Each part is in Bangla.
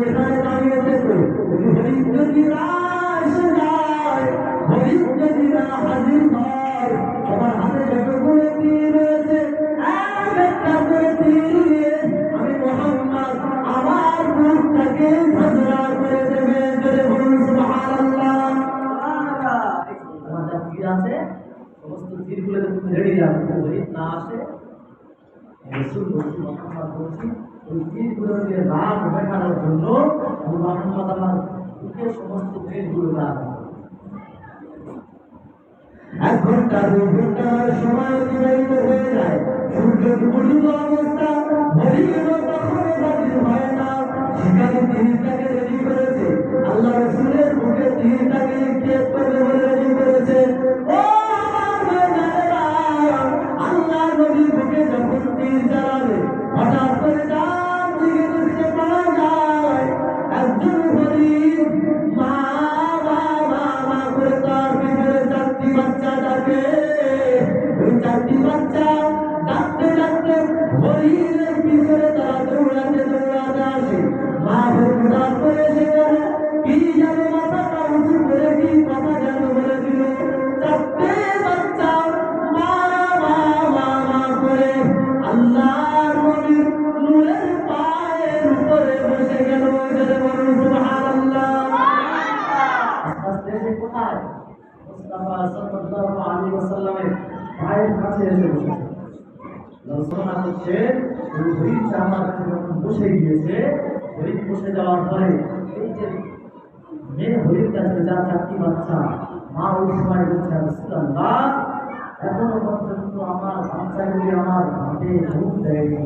এখানে দাঁড়িয়ে থেকো হয় আমার হাতে আমার মুখটাকে ঝাঁঝরা করে দেবে আসে রসুল বলছি মোহাম্মদ। বলছি ওই তীরগুলোকে রাগ দেখানোর জন্য মোহাম্মদ আমার বুকে সমস্ত তীরগুলো রাখব এক ঘণ্টা দু ঘণ্টা সময় অতিবাহিত হয়ে যায়। সূর্য ডুবুডুব অবস্থা হরিণ কখনো বাতিল হয় না। শিকারী তীরটাকে পায়ের কাছে এসে বসেছে হচ্ছে ওই হরিণটা আমার কাছে যখন বসে গিয়েছে হরিণ বসে যাওয়ার পরে এই যে মেয়ে হরিণটা ছিল যার চারটি বাচ্চা মা ওই সময় আমার মুখ দেয়নি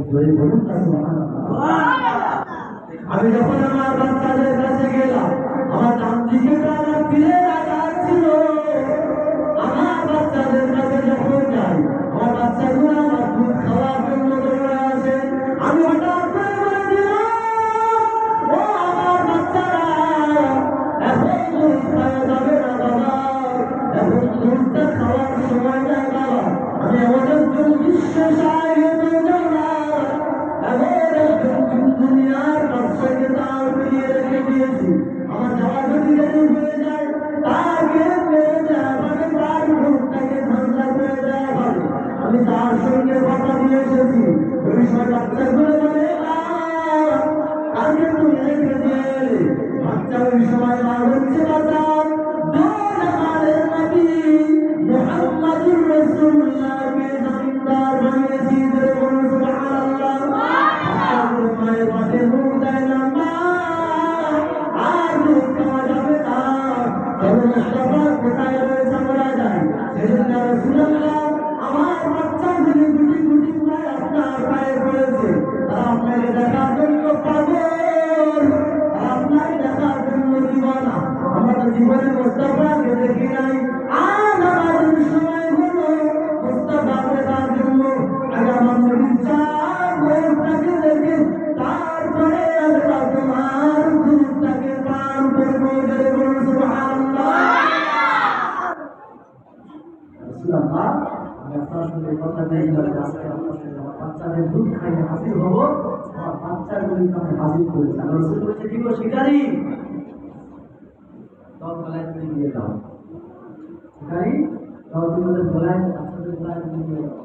আমি যখন আমার বাচ্চাদের কাছে গেলাম আমার ডান দিকে আমার ফিরে ছিল আমি তার সঙ্গে কথা দিয়ে আমাদের জীবনে মুস্তাফাকে দেখি নাই। আজ আমাদের সময় হলো মুস্তাফাকে দেখার জন্য আজ আমার নবীর চার বউটাকে দেখে তারপরে আমরা তোমার দুধটাকে পান করব জোরে বলুন বাচ্চাদের দুধ খাইয়ে হাজির হব। আমার বাচ্চাগুলিকে আমি হাজির করেছি। আর কি শিকারি। সব গলায় তুমি দিয়ে দাও শিকারি সব গলায় বাচ্চাদের গলায় তুমি দিয়ে দাও